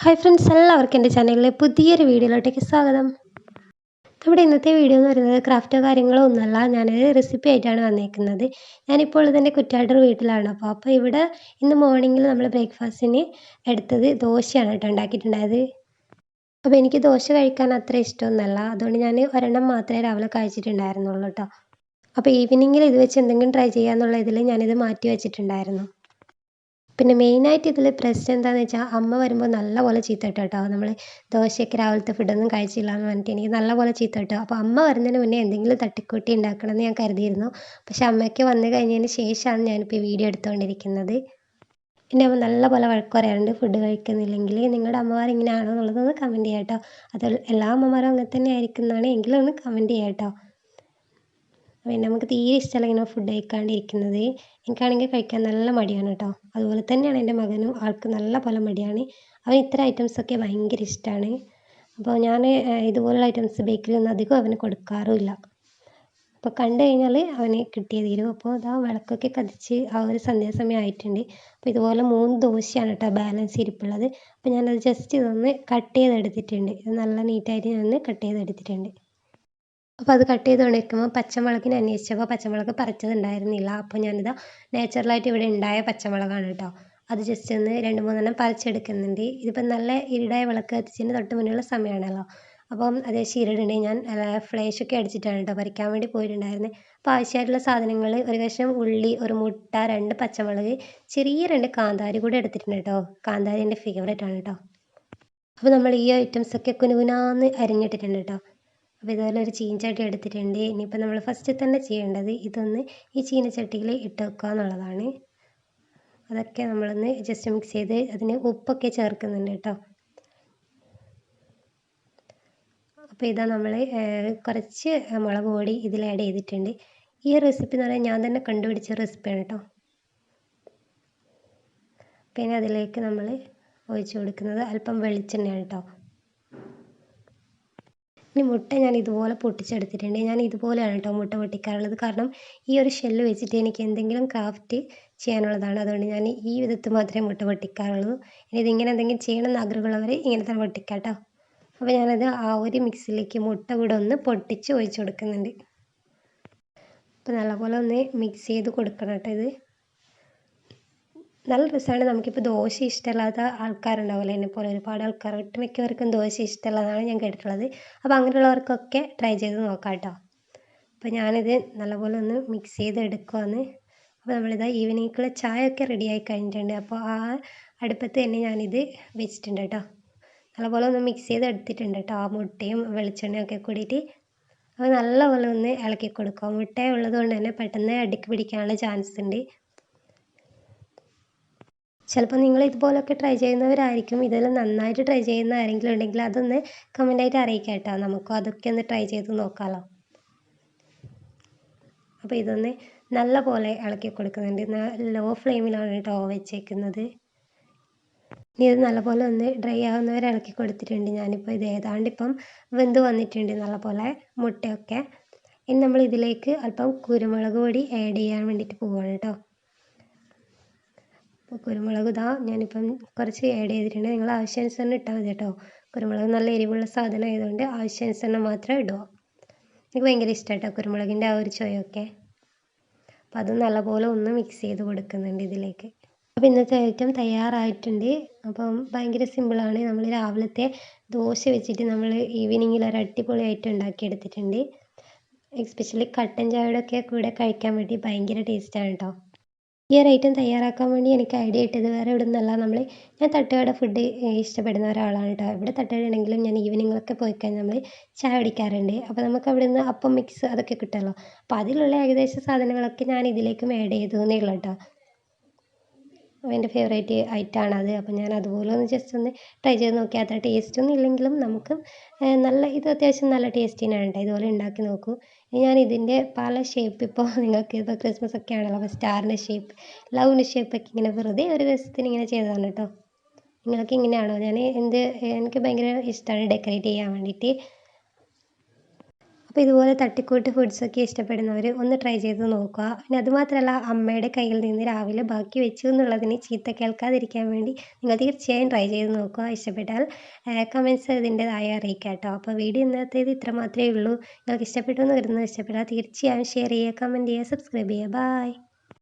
Hi friends എല്ലാവർക്കും എന്റെ ചാനലിലെ പുതിയൊരു വീഡിയോയിലോട്ടേക്ക് സ്വാഗതം. നമ്മുടെ ഇന്നത്തെ വീഡിയോ എന്ന് പറയുന്നത് ക്രാഫ്റ്റോ കാര്യങ്ങളോ ഒന്നുമല്ല ഞാനൊരു റെസിപ്പി ആയിട്ടാണ് വന്നേക്കുന്നത്. ഞാനിപ്പോൾ ഇതിന്റെ കുറ്റാട്ടർ വീട്ടിലാണ്. അപ്പോൾ അപ്പോൾ ഇവിടെ ഇന്ന് മോർണിംഗിൽ നമ്മൾ ബ്രേക്ക്ഫാസ്റ്റിന് എടുത്തത് ദോശയാണ് കേട്ടോ ഉണ്ടാക്കിയിട്ടുണ്ടായത്. അപ്പോൾ എനിക്ക് ദോശ കഴിക്കാൻ അത്ര ഇഷ്ടമൊന്നുമല്ല. അതുകൊണ്ട് ഞാൻ ഒരെണ്ണം മാത്രമേ രാവിലെ കഴിച്ചിട്ടുണ്ടായിരുന്നുള്ളൂ കേട്ടോ. അപ്പോൾ ഈവനിങ്ങിൽ ഇത് വെച്ച് എന്തെങ്കിലും ട്രൈ ചെയ്യാമെന്നുള്ള ഇതിൽ ഞാനിത് മാറ്റി വെച്ചിട്ടുണ്ടായിരുന്നു. പിന്നെ മെയിനായിട്ട് ഇതിൽ പ്രശ്നം എന്താണെന്ന് വെച്ചാൽ അമ്മ വരുമ്പോൾ നല്ലപോലെ ചീത്ത കിട്ടും. കേട്ടോ നമ്മൾ ദോശയൊക്കെ രാവിലത്തെ ഫുഡൊന്നും കഴിച്ചില്ല എന്ന് പറഞ്ഞിട്ട് എനിക്ക് നല്ലപോലെ ചീത്ത അപ്പോൾ അമ്മ വരുന്നതിന് മുന്നേ എന്തെങ്കിലും തട്ടിക്കൂട്ടി ഉണ്ടാക്കണമെന്ന് ഞാൻ കരുതിയിരുന്നു. പക്ഷെ അമ്മയ്ക്ക് വന്നു കഴിഞ്ഞതിന് ശേഷമാണ് ഞാനിപ്പോൾ വീഡിയോ എടുത്തുകൊണ്ടിരിക്കുന്നത് എന്റെ അമ്മ നല്ലപോലെ വഴക്ക് പറയാറുണ്ട് ഫുഡ് കഴിക്കുന്നില്ലെങ്കിൽ നിങ്ങളുടെ അമ്മമാർ ഇങ്ങനെയാണോ എന്നുള്ളതൊന്ന് കമന്റ് ചെയ്യാം കേട്ടോ അത് എല്ലാ അമ്മമാരും അങ്ങനെ തന്നെ ആയിരിക്കും എന്നാണ് എങ്കിലും ഒന്ന് കമന്റ് ചെയ്യാം കേട്ടോ പിന്നെ നമുക്ക് തീരെ ഇഷ്ടമല്ല ഇങ്ങനെ ഫുഡ് കഴിക്കാണ്ടിരിക്കുന്നത്. എനിക്കാണെങ്കിൽ കഴിക്കാൻ നല്ല മടിയാണ് കേട്ടോ അതുപോലെ തന്നെയാണ് എന്റെ മകനും ആൾക്ക് നല്ല പോലെ മടിയാണ്. അവൻ ഇത്തരം ഐറ്റംസൊക്കെ ഭയങ്കര ഇഷ്ടമാണ് അപ്പോൾ ഞാൻ ഇതുപോലുള്ള ഐറ്റംസ് ബേക്കറിയൊന്നും അധികം അവന് കൊടുക്കാറുമില്ല. അപ്പോൾ കണ്ടു കഴിഞ്ഞാൽ അവന് കിട്ടിയേ തീരും. അപ്പോൾ ഇതാ വിളക്കൊക്കെ കത്തിച്ച് ആ ഒരു സന്ധ്യാസമയം ആയിട്ടുണ്ട്. അപ്പോൾ ഇതുപോലെ മൂന്ന് ദോശയാണ് കേട്ടോ ബാലൻസ് ഇരിപ്പുള്ളത് അപ്പോൾ ഞാനത് ജസ്റ്റ് ഇതൊന്ന് കട്ട് ചെയ്തെടുത്തിട്ടുണ്ട്. ഇത് നല്ല നീറ്റായിട്ട് ഞാനൊന്ന് കട്ട് ചെയ്തെടുത്തിട്ടുണ്ട്. അപ്പോൾ അത് കട്ട് ചെയ്ത് ഉണക്കുമ്പോൾ പച്ചമുളകിന് അന്വേഷിച്ചപ്പോൾ പച്ചമുളക് പറിച്ചതുണ്ടായിരുന്നില്ല. അപ്പോൾ ഞാനിതാ നാച്ചുറലായിട്ട് ഇവിടെ ഉണ്ടായ പച്ചമുളകാണ് കേട്ടോ അത് ജസ്റ്റ് ഒന്ന് രണ്ട് മൂന്നെണ്ണം പറിച്ചെടുക്കുന്നുണ്ട്. ഇതിപ്പോൾ നല്ല ഇരുടായ വിളക്ക് കത്തിച്ചതിന് തൊട്ട് മുന്നിലുള്ള സമയമാണല്ലോ അപ്പം അതേ ശീരടുണ്ടെങ്കിൽ ഞാൻ ഫ്ലേഷൊക്കെ അടിച്ചിട്ടാണ് കേട്ടോ പറിക്കാൻ വേണ്ടി പോയിട്ടുണ്ടായിരുന്നത് അപ്പോൾ ആവശ്യമായിട്ടുള്ള സാധനങ്ങൾ ഒരു കഷ്ണം ഉള്ളി ഒരു മുട്ട രണ്ട് പച്ചമുളക് ചെറിയ രണ്ട് കാന്താരി കൂടെ എടുത്തിട്ടുണ്ട് കേട്ടോ കാന്താരി എന്റെ ഫേവറേറ്റ് ആണ് കേട്ടോ അപ്പോൾ നമ്മൾ ഈ ഐറ്റംസൊക്കെ കുനുകുനാന്ന് അരിഞ്ഞിട്ടിട്ടുണ്ട് കേട്ടോ അപ്പോൾ ഇതുപോലെ ഒരു ചീനച്ചട്ടി എടുത്തിട്ടുണ്ട്. ഇനിയിപ്പോൾ നമ്മൾ ഫസ്റ്റ് തന്നെ ചെയ്യേണ്ടത് ഇതൊന്ന് ഈ ചീനച്ചട്ടിയിൽ ഇട്ട് വെക്കുക എന്നുള്ളതാണ്. അതൊക്കെ നമ്മളൊന്ന് ജസ്റ്റ് മിക്സ് ചെയ്ത് അതിന് ഉപ്പൊക്കെ ചേർക്കുന്നുണ്ട് കേട്ടോ. അപ്പോൾ ഇതാ നമ്മൾ കുറച്ച് മുളക് പൊടി ഇതിൽ ആഡ് ചെയ്തിട്ടുണ്ട്. ഈ റെസിപ്പി എന്ന് പറഞ്ഞാൽ ഞാൻ തന്നെ കണ്ടുപിടിച്ച റെസിപ്പിയാണ് കേട്ടോ. പിന്നെ അതിലേക്ക് നമ്മൾ ഒഴിച്ച് കൊടുക്കുന്നത് അല്പം വെളിച്ചെണ്ണയാണ് കേട്ടോ. ഇനി മുട്ട ഞാൻ ഇതുപോലെ പൊട്ടിച്ചെടുത്തിട്ടുണ്ട്. ഞാൻ ഇതുപോലെയാണ് കേട്ടോ മുട്ട പൊട്ടിക്കാറുള്ളത്. കാരണം ഈ ഒരു ഷെല്ല് വെച്ചിട്ട് എനിക്ക് എന്തെങ്കിലും ക്രാഫ്റ്റ് ചെയ്യാനുള്ളതാണ്. അതുകൊണ്ട് ഞാൻ ഈ വിധത്തിൽ മാത്രമേ മുട്ട പൊട്ടിക്കാറുള്ളൂ. ഇനി ഇതിങ്ങനെ എന്തെങ്കിലും ചെയ്യണം എന്ന് ആഗ്രഹമുള്ളവർ ഇങ്ങനെ തന്നെ പൊട്ടിക്കാം കേട്ടോ അപ്പോൾ ഞാനത് ആ ഒരു മിക്സിയിലേക്ക് മുട്ട കൂടെ ഒന്ന് പൊട്ടിച്ച് ഒഴിച്ച് കൊടുക്കുന്നുണ്ട്. അപ്പോൾ നല്ലപോലെ ഒന്ന് മിക്സ് ചെയ്ത് കൊടുക്കണം കേട്ടോ ഇത്. നല്ല രസമാണ് നമുക്കിപ്പോൾ ദോശ ഇഷ്ടമല്ലാത്ത ആൾക്കാരുണ്ടാവില്ല എന്നെപ്പോലെ ഒരുപാട് ആൾക്കാർ ഒട്ടുമിക്കവർക്കും ദോശ ഇഷ്ടമുള്ളതാണ് ഞാൻ കേട്ടിട്ടുള്ളത്. അപ്പോൾ അങ്ങനെയുള്ളവർക്കൊക്കെ ട്രൈ ചെയ്ത് നോക്കാം കേട്ടോ അപ്പോൾ ഞാനിത് നല്ലപോലെ ഒന്ന് മിക്സ് ചെയ്ത് എടുക്കുവാണ് അപ്പോൾ നമ്മളിതാ ഈവനിങ്ങിക്കുള്ള ചായ ഒക്കെ റെഡിയായി കഴിഞ്ഞിട്ടുണ്ട്. അപ്പോൾ ആ അടുപ്പത്ത് തന്നെ ഞാനിത് വെച്ചിട്ടുണ്ട് കേട്ടോ. നല്ലപോലെ ഒന്ന് മിക്സ് ചെയ്ത് എടുത്തിട്ടുണ്ട് കേട്ടോ. ആ മുട്ടയും വെളിച്ചെണ്ണയും ഒക്കെ കൂടിയിട്ട്. അപ്പോൾ നല്ലപോലെ ഒന്ന് ഇളക്കി കൊടുക്കുക. മുട്ട ഉള്ളത് കൊണ്ട് തന്നെ പെട്ടെന്ന് അടുക്കി പിടിക്കാനുള്ള ചാൻസ് ഉണ്ട്. ചിലപ്പോൾ നിങ്ങൾ ഇതുപോലൊക്കെ ട്രൈ ചെയ്യുന്നവരായിരിക്കും. ഇതിൽ നന്നായിട്ട് ട്രൈ ചെയ്യുന്ന ആരെങ്കിലും ഉണ്ടെങ്കിൽ അതൊന്ന് കമന്റായിട്ട് അറിയിക്കാം കേട്ടോ നമുക്കും അതൊക്കെ ഒന്ന് ട്രൈ ചെയ്ത് നോക്കാമല്ലോ അപ്പോൾ ഇതൊന്ന് നല്ല പോലെ ഇളക്കി കൊടുക്കുന്നുണ്ട്. ലോ ഫ്ലെയിമിലാണ് കേട്ടോ വെച്ചേക്കുന്നത്. ഇനി ഇത് നല്ലപോലെ ഒന്ന് ഡ്രൈ ആകുന്നവരെ ഇളക്കി കൊടുത്തിട്ടുണ്ട്. ഞാനിപ്പോൾ ഇത് ഏതാണ്ട് ഇപ്പം വെന്ത് വന്നിട്ടുണ്ട് നല്ലപോലെ മുട്ടയൊക്കെ. ഇനി നമ്മൾ ഇതിലേക്ക് അല്പം കുരുമുളക് പൊടി ആഡ് ചെയ്യാൻ വേണ്ടിയിട്ട് പോവുകയാണ് കേട്ടോ അപ്പോൾ കുരുമുളക് ഇതാ ഞാനിപ്പം കുറച്ച് ആഡ് ചെയ്തിട്ടുണ്ട്. നിങ്ങൾ ആവശ്യാനുസരണം ഇട്ടാൽ മതി കേട്ടോ. കുരുമുളക് നല്ല എരിവുള്ള സാധനം ആയതുകൊണ്ട് ആവശ്യാനുസരണം മാത്രം ഇടുക. എനിക്ക് ഭയങ്കര ഇഷ്ടമാണ് കുരുമുളകിന്റെ ആ ഒരു ചുവയൊക്കെ അപ്പോൾ അത് നല്ലപോലെ ഒന്ന് മിക്സ് ചെയ്ത് കൊടുക്കുന്നുണ്ട് ഇതിലേക്ക്. അപ്പോൾ ഇന്നത്തെ ഐറ്റം തയ്യാറായിട്ടുണ്ട്. അപ്പം ഭയങ്കര സിമ്പിളാണ് നമ്മൾ രാവിലത്തെ ദോശ വെച്ചിട്ട് നമ്മൾ ഈവനിങ്ങിൽ ഒരു അടിപൊളി ഐറ്റം ഉണ്ടാക്കിയെടുത്തിട്ടുണ്ട് എസ്പെഷ്യലി കട്ടൻ ചായയുടെ ഒക്കെ കൂടെ കഴിക്കാൻ വേണ്ടി ഭയങ്കര ടേസ്റ്റാണ് കേട്ടോ. ഈ ഒരു ഐറ്റം തയ്യാറാക്കാൻ വേണ്ടി എനിക്ക് ഐഡിയ കിട്ടിയത് വേറെ എവിടെ നിന്നല്ല നമ്മൾ ഞാൻ തട്ടുകട ഫുഡ് ഇഷ്ടപ്പെടുന്ന ഒരാളാണ് കേട്ടോ ഇവിടെ തട്ടുകട ഉണ്ടെങ്കിലും ഞാൻ ഈവനിങ്ങിലൊക്കെ പോയി കഴിഞ്ഞാൽ നമ്മൾ ചായ കുടിക്കാറുണ്ട്. അപ്പോൾ നമുക്ക് അവിടെ നിന്ന് അപ്പം മിക്സ് അതൊക്കെ കിട്ടുമല്ലോ അപ്പോൾ അതിലുള്ള ഏകദേശം സാധനങ്ങളൊക്കെ ഞാൻ ഇതിലേക്കും ആഡ് ചെയ്തു എന്നേ ഉള്ളൂ കേട്ടോ എന്റെ ഫേവറേറ്റ് ഐറ്റമാണ് അത് അപ്പോൾ ഞാൻ അതുപോലെ ഒന്ന് ജസ്റ്റ് ഒന്ന് ട്രൈ ചെയ്ത് നോക്കി. അത്ര ടേസ്റ്റ് ഒന്നും ഇല്ലെങ്കിലും നമുക്ക് നല്ല ഇത് അത്യാവശ്യം നല്ല ടേസ്റ്റിനാണ് കേട്ടോ ഇതുപോലെ ഉണ്ടാക്കി നോക്കൂ. ഞാൻ ഇതിന്റെ പല ഷേപ്പ് ഇപ്പോൾ നിങ്ങൾക്ക് ഇപ്പോൾ ക്രിസ്മസ് ഒക്കെ ആണല്ലോ. അപ്പോൾ സ്റ്റാറിന്റെ ഷേപ്പ് ലവിന്റെ ഷേപ്പൊക്കെ ഇങ്ങനെ വെറുതെ ഒരു രസത്തിന് ഇങ്ങനെ ചെയ്തതാണ് കേട്ടോ. നിങ്ങൾക്ക് ഇങ്ങനെയാണോ ഞാൻ എന്ത് എനിക്ക് ഭയങ്കര ഇഷ്ടമാണ് ഡെക്കറേറ്റ് ചെയ്യാൻ വേണ്ടിയിട്ട്. അപ്പോൾ ഇതുപോലെ തട്ടിക്കൂട്ട് ഫുഡ്സൊക്കെ ഇഷ്ടപ്പെടുന്നവർ ഒന്ന് ട്രൈ ചെയ്ത് നോക്കുക. പിന്നെ അതുമാത്രമല്ല അമ്മയുടെ കയ്യിൽ നിന്ന് രാവിലെ ബാക്കി വെച്ചു എന്നുള്ളതിന് ചീത്ത കേൾക്കാതിരിക്കാൻ വേണ്ടി നിങ്ങൾ തീർച്ചയായും ട്രൈ ചെയ്ത് നോക്കുക. ഇഷ്ടപ്പെട്ടാൽ കമൻസ് ഇതിന്റെതായ അറിയിക്കാം കേട്ടോ. അപ്പോൾ വീഡിയോ ഇന്നത്തേത് ഇത്ര മാത്രമേ ഉള്ളൂ. നിങ്ങൾക്ക് ഇഷ്ടപ്പെട്ടു എന്ന് കരുതുന്നു. ഇഷ്ടപ്പെട്ടാൽ തീർച്ചയായും ഷെയർ ചെയ്യുക കമന്റ് ചെയ്യുക സബ്സ്ക്രൈബ് ചെയ്യുക. ബായ്